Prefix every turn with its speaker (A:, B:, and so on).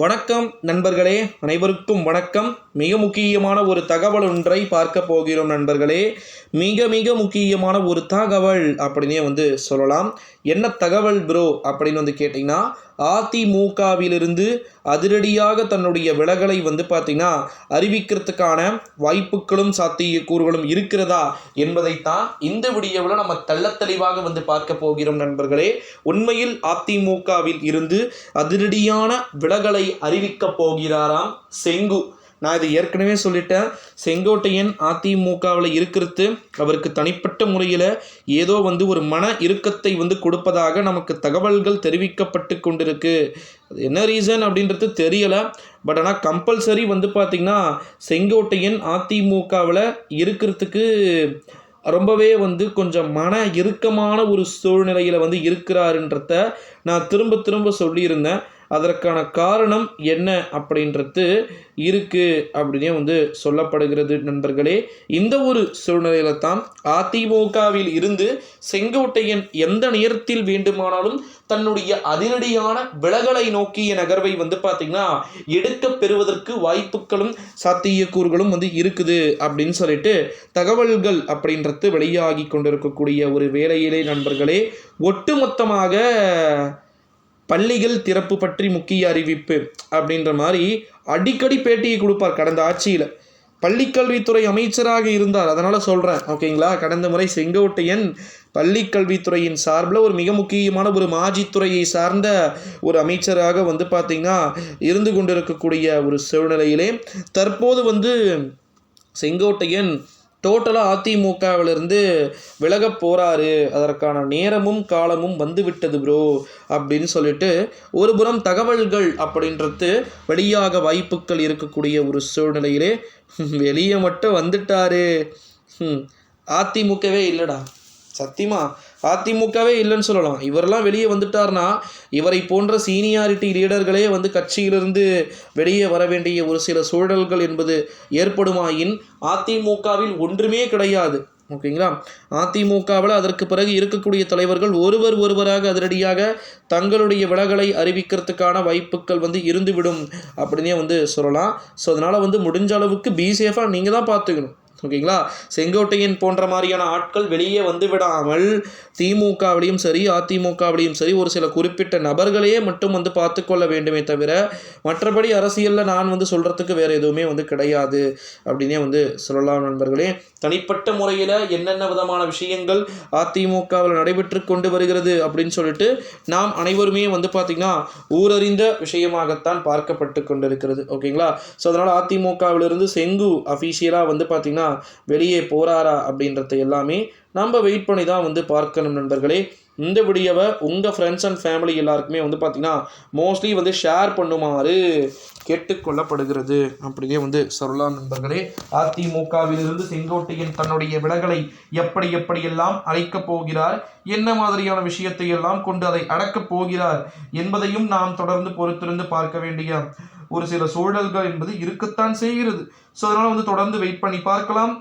A: வணக்கம் நண்பர்களே அனைவருக்கும் வணக்கம். மிக முக்கியமான ஒரு தகவல் ஒன்றை பார்க்க போகிறோம் நண்பர்களே. மிக மிக முக்கியமான ஒரு தகவல் அப்படின்னே வந்து சொல்லலாம். என்ன தகவல் ப்ரோ அப்படின்னு வந்து கேட்டிங்கன்னா அதிமுகவிலிருந்து அதிரடியாக தன்னுடைய விலகலை வந்து பார்த்திங்கன்னா அறிவிக்கிறதுக்கான வாய்ப்புகளும் சாத்தியக்கூறுகளும் இருக்கிறதா என்பதைத்தான் இந்த விடியவில் நம்ம தெள்ளத்தெளிவாக வந்து பார்க்க போகிறோம் நண்பர்களே. உண்மையில் அதிமுகவில் இருந்து அதிரடியான விலகலை அறிவிக்கப் போகிறாராம் செங்கு. நான் இது ஏற்கனவே சொல்லிட்டேன். செங்கோட்டையன் அதிமுகவில் இருக்கிறது அவருக்கு தனிப்பட்ட முறையில் ஏதோ வந்து ஒரு மன இறுக்கத்தை வந்து கொடுப்பதாக நமக்கு தகவல்கள் தெரிவிக்கப்பட்டு கொண்டிருக்கு. அது என்ன ரீசன் அப்படின்றது தெரியலை. பட் ஆனால் கம்பல்சரி வந்து பார்த்திங்கன்னா செங்கோட்டையன் அதிமுகவில் இருக்கிறதுக்கு ரொம்பவே வந்து கொஞ்சம் மன இறுக்கமான ஒரு சூழ்நிலையில் வந்து இருக்கிறாருன்றத நான் திரும்ப திரும்ப சொல்லியிருந்தேன். அதற்கான காரணம் என்ன அப்படின்றது இருக்குது அப்படின்னே வந்து சொல்லப்படுகிறது நண்பர்களே. இந்த ஒரு சூழ்நிலையில தான் அதிமுகவில் இருந்து செங்கோட்டையன் எந்த நேரத்தில் வேண்டுமானாலும் தன்னுடைய அதிரடியான விலகலை நோக்கிய நகர்வை வந்து பார்த்திங்கன்னா எடுக்க பெறுவதற்கு வாய்ப்புகளும் சாத்தியக்கூறுகளும் வந்து இருக்குது அப்படின்னு சொல்லிட்டு தகவல்கள் அப்படின்றது வெளியாகி கொண்டிருக்கக்கூடிய ஒரு வேலையிலே நண்பர்களே. ஒட்டுமொத்தமாக பள்ளிகள் திறப்பு பற்றி முக்கிய அறிவிப்பு அப்படின்ற மாதிரி அடிக்கடி பேட்டியை கொடுப்பார் கடந்த ஆட்சியில். பள்ளிக்கல்வித்துறை அமைச்சராக இருந்தார். அதனால் சொல்கிறேன் ஓகேங்களா கடந்த முறை செங்கோட்டையன் பள்ளிக்கல்வித்துறையின் சார்பில் ஒரு மிக முக்கியமான ஒரு மாஜித்துறையை சார்ந்த ஒரு அமைச்சராக வந்து பார்த்திங்கன்னா இருந்து கொண்டிருக்கக்கூடிய ஒரு சூழ்நிலையிலே தற்போது வந்து செங்கோட்டையன் டோட்டலாக அதிமுகவிலிருந்து விலக போகிறாரு அதற்கான நேரமும் காலமும் வந்துவிட்டது ப்ரோ அப்படின்னு சொல்லிட்டு ஒரு புறம் தகவல்கள் அப்படின்றது வெளியாக வாய்ப்புகள் இருக்கக்கூடிய ஒரு சூழ்நிலையிலே வெளியே மட்டும் வந்துட்டாரு. அதிமுகவே இல்லைடா. சத்தியமா? அதிமுகவே இல்லைன்னு சொல்லலாம். இவரெல்லாம் வெளியே வந்துட்டார்னா இவரை போன்ற சீனியாரிட்டி லீடர்களே வந்து கட்சியிலிருந்து வெளியே வர வேண்டிய ஒரு சில சூழல்கள் என்பது ஏற்படுமாயின் அதிமுகவில் ஒன்றுமே கிடையாது. ஓகேங்களா? அதிமுகவில் அதற்கு பிறகு இருக்கக்கூடிய தலைவர்கள் ஒருவர் ஒருவராக அதிரடியாக தங்களுடைய விலகலை அறிவிக்கிறதுக்கான வாய்ப்புகள் வந்து இருந்துவிடும் அப்படின்னே வந்து சொல்லலாம். ஸோ அதனால் வந்து முடிஞ்ச அளவுக்கு பி சேஃபாக நீங்கள் தான் பார்த்துக்கணும். ஓகேங்களா? செங்கோட்டையன் போன்ற மாதிரியான ஆட்கள் வெளியே வந்து விடாமல் திமுகவிலையும் சரி அதிமுகவிலையும் சரி ஒரு சில குறிப்பிட்ட நபர்களையே மட்டும் வந்து பார்த்து கொள்ள வேண்டுமே தவிர மற்றபடி அரசியலில் நான் வந்து சொல்கிறதுக்கு வேறு எதுவுமே வந்து கிடையாது அப்படின்னே வந்து சொல்லலாம் நண்பர்களே. தனிப்பட்ட முறையில் என்னென்ன விதமான விஷயங்கள் அதிமுகவில் நடைபெற்று கொண்டு வருகிறது அப்படின்னு சொல்லிட்டு நாம் அனைவருமே வந்து பார்த்திங்கன்னா ஊரறிந்த விஷயமாகத்தான் பார்க்கப்பட்டு கொண்டிருக்கிறது. ஓகேங்களா? ஸோ அதனால் அதிமுகவிலிருந்து செங்கு அஃபீஷியலாக வந்து பார்த்திங்கன்னா வெளியே போகிறாரா அப்படின்றத எல்லாமே நம்ம வெயிட் பண்ணி தான் வந்து பார்க்கணும் நண்பர்களே. இந்த வீடியோவை உங்கள் ஃப்ரெண்ட்ஸ் அண்ட் ஃபேமிலி எல்லாருக்குமே வந்து பார்த்திங்கன்னா மோஸ்ட்லி வந்து ஷேர் பண்ணுமாறு கேட்டுக்கொள்ளப்படுகிறது அப்படியே வந்து சொல்லலாம் நண்பர்களே. அதிமுகவிலிருந்து செங்கோட்டையன் தன்னுடைய விலகலை எப்படி எப்படியெல்லாம் அழைக்கப் போகிறார் என்ன மாதிரியான விஷயத்தை எல்லாம் கொண்டு அதை அடக்கப் போகிறார் என்பதையும் நாம் தொடர்ந்து பொறுத்திருந்து பார்க்க வேண்டிய ஒரு சில சூழல்கள் என்பது இருக்கத்தான் செய்கிறது. ஸோ அதனால் வந்து தொடர்ந்து வெயிட் பண்ணி பார்க்கலாம்.